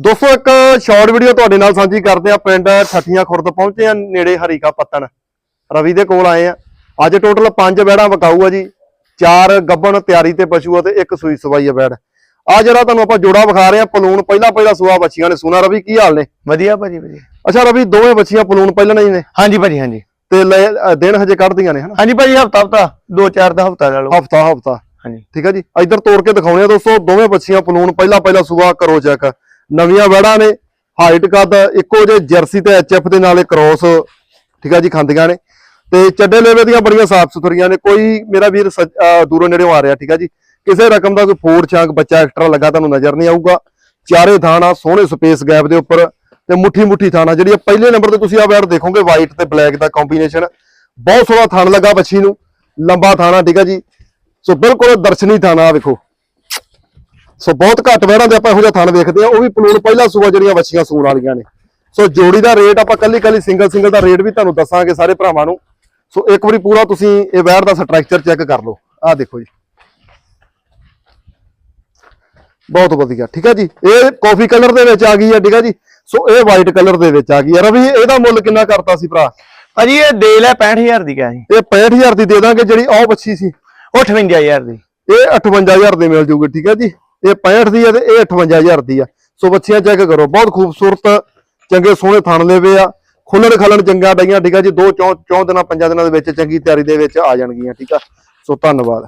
ਦੋਸਤੋ ਇੱਕ short video ਤੁਹਾਡੇ ਨਾਲ ਸਾਂਝੀ ਕਰਦੇ ਆ ਪਿੰਡ ਠੱਠੀਆਂ ਖੁਰਦ ਪਹੁੰਚੇ ਆ ਨੇੜੇ ਹਰੀਕਾ ਪੱਤਨ ਰਵੀ ਦੇ ਕੋਲ ਆਏ ਆ। ਅੱਜ ਟੋਟਲ 5 ਬੈੜਾਂ ਵਕਾਊ ਆ ਜੀ। ਚਾਰ ਗੱਬਣ ਤਿਆਰੀ ਤੇ ਪਸ਼ੂ ਆ ਤੇ ਇੱਕ ਸੂਈ ਸਵਾਈ ਆ ਬੈੜ। ਆ ਜਿਹੜਾ ਤੁਹਾਨੂੰ ਆਪਾਂ ਜੋੜਾ ਵਿਖਾ ਰਹੇ ਆ ਪਲੂਣ ਪਹਿਲਾ ਪਹਿਲਾ ਸੂਆ ਬੱਚੀਆਂ ਨੇ ਸੁਣਾ। ਰਵੀ ਕੀ ਹਾਲ ਨੇ? ਵਧੀਆ ਭਾਜੀ ਵਧੀਆ। ਅੱਛਾ ਰਵੀ ਦੋਵੇਂ ਬੱਚੀਆਂ ਪਲੂਣ ਪਹਿਲਾਂ ਹੀ ਨੇ? ਹਾਂਜੀ ਭਾਜੀ ਹਾਂਜੀ। ਤੇ ਲੈ- ਅ, ਦਿਨ ਹਜੇ ਕੱਢਦੀਆਂ ਨੇ ਹਨਾ? ਹਾਂਜੀ ਭਾਜੀ ਹਫਤਾ ਹਫਤਾ। ਦੋ ਚਾਰ ਦਾ ਹਫਤਾ ਲੈ ਲਓ। ਹਫਤਾ ਹਫਤਾ। ਹਾਂਜੀ। ਠੀਕ ਆ ਜੀ। ਇੱਧਰ ਤੋੜ ਕੇ ਦਿਖਾਉਣੇ ਆ ਦੋਸਤੋ। ਦੋਵੇਂ ਬੱਚੀਆਂ ਪਲੂਣ ਪਹਿਲਾ ਪਹਿਲਾ ਸੂਆ ਕਰੋ ਚੈੱਕ। ਨਵੀਆਂ ਵੜਾਂ ਨੇ ਹਾਈਟ ਕੱਦ ਇੱਕੋ ਜੇ ਜਰਸੀ ਤੇ ਐਚਐਫ ਦੇ ਨਾਲ ਇਹ ਕ੍ਰੋਸ ਠੀਕ ਆ ਜੀ, ਖਾਂਦੀਆਂ ਨੇ। ਤੇ ਚੱਡੇ ਲੇਵੇ ਦੀਆਂ ਬੜੀਆਂ ਸਾਫ਼ ਸੁਥਰੀਆਂ ਨੇ, ਕੋਈ ਮੇਰਾ ਵੀਰ ਸੱਜ- ਦੂਰੋਂ ਨੇੜਿਓਂ ਆ ਰਿਹਾ, ਠੀਕ ਆ ਜੀ। ਕਿਸੇ ਰਕਮ ਦਾ ਕੋਈ ਫੋੜ ਛਾਂਕ, ਬੱਚਾ ਐਕਸਟਰਾ ਲੱਗਾ, ਤੁਹਾਨੂੰ ਨਜ਼ਰ ਨਹੀਂ ਆਊਗਾ। ਚਾਰੇ ਥਾਣਾ ਸੋਹਣੇ ਸਪੇਸ ਗੈਪ ਦੇ ਉੱਪਰ ਤੇ ਮੁੱਠੀ ਮੁੱਠੀ ਥਾਣਾ ਜਿਹੜੀ ਪਹਿਲੇ ਨੰਬਰ ਤੇ ਤੁਸੀਂ ਆ ਬੈਡ ਦੇਖੋਗੇ ਵਾਈਟ ਤੇ ਬਲੈਕ ਦਾ ਕੰਬੀਨੇਸ਼ਨ ਬਹੁਤ ਸੋਹਣਾ ਥਣ ਲੱਗਾ, ਬੱਚੀ ਨੂੰ। ਲੰਬਾ ਥਾਣਾ ਠੀਕ ਆ ਜੀ। ਸੋ ਬਿਲਕੁਲ ਦਰਸ਼ਨੀ ਥਾਣਾ ਆ ਵੇਖੋ। ਸੋ ਬਹੁਤ ਘੱਟ ਵਹਿੜਾਂ ਦੇ ਆਪਾਂ ਇਹੋ ਜਿਹਾ ਥਣ ਵੇਖਦੇ ਆ ਉਹ ਵੀ ਪਲੂਣ ਪਹਿਲਾ ਸੂਆ ਜਿਹੜੀਆਂ ਵੱਛੀਆਂ ਸੂਣ ਵਾਲੀਆਂ ਨੇ। ਸੋ ਜੋੜੀ ਦਾ ਰੇਟ ਆਪਾਂ ਕੱਲੀ ਕੱਲੀ ਸਿੰਗਲ ਸਿੰਗਲ ਦਾ ਰੇਟ ਵੀ ਤੁਹਾਨੂੰ ਦੱਸਾਂਗੇ ਸਾਰੇ ਭਰਾਵਾਂ ਨੂੰ। ਸੋ ਇੱਕ ਵਾਰੀ ਪੂਰਾ ਤੁਸੀਂ ਇਹ ਵਹਿੜ ਦਾ ਸਟਰਕਚਰ ਚੈੱਕ ਕਰ ਲਓ। ਆਹ ਦੇਖੋ ਜੀ। ਬਹੁਤ ਵਧੀਆ ਠੀਕ ਹੈ ਜੀ? ਇਹ ਕਾਫੀ ਕਲਰ ਦੇ ਵਿੱਚ ਆ ਗਈ ਹੈ ਠੀਕ ਹੈ ਜੀ? ਸੋ ਇਹ ਵਾਈਟ ਕਲਰ ਦੇ ਵਿੱਚ ਆ ਗਈ ਹੈ। ਰਵੀ ਇਹਦਾ ਮੁੱਲ ਕਿੰਨਾ ਕਰਤਾ ਸੀ ਭਰਾ? ਭਾਜੀ ਇਹ ਦੇ ਲੈ 65000 ਦੀ ਕਿਹਾ ਸੀ। ਇਹ 65000 ਦੀ ਦੇ ਦਾਂਗੇ ਜਿਹੜੀ ਆਹ ਬੱਚੀ ਸੀ। ਉਹ 58000 ਦੀ। ਇਹ 58000 ਦੇ ਮਿਲ ਜੂਗੀ ਠੀਕ ਹੈ ਜੀ? ਇਹ 65 ਦੀ ਆ ਤੇ ਇਹ 58000 ਦੀ ਆ। ਸੋ ਬੱਚੀਆਂ ਚੈੱਕ ਕਰੋ, ਬਹੁਤ ਖੂਬਸੂਰਤ, ਚੰਗੇ ਸੋਹਣੇ ਥਣ ਲੇਵੇ ਆ। ਖੁੱਲਣ ਖਲਣ ਚੰਗਾ ਡਈਆਂ ਠੀਕ ਆ ਜੀ, ਦੋ ਚੌਂ ਚੌਂ ਦਿਨਾਂ, ਪੰਜਾਂ ਦਿਨਾਂ ਦੇ ਵਿੱਚ ਚੰਗੀ ਤਿਆਰੀ ਦੇ ਵਿੱਚ ਆ ਜਾਣਗੀਆਂ, ਠੀਕ ਆ। ਸੋ ਧੰਨਵਾਦ।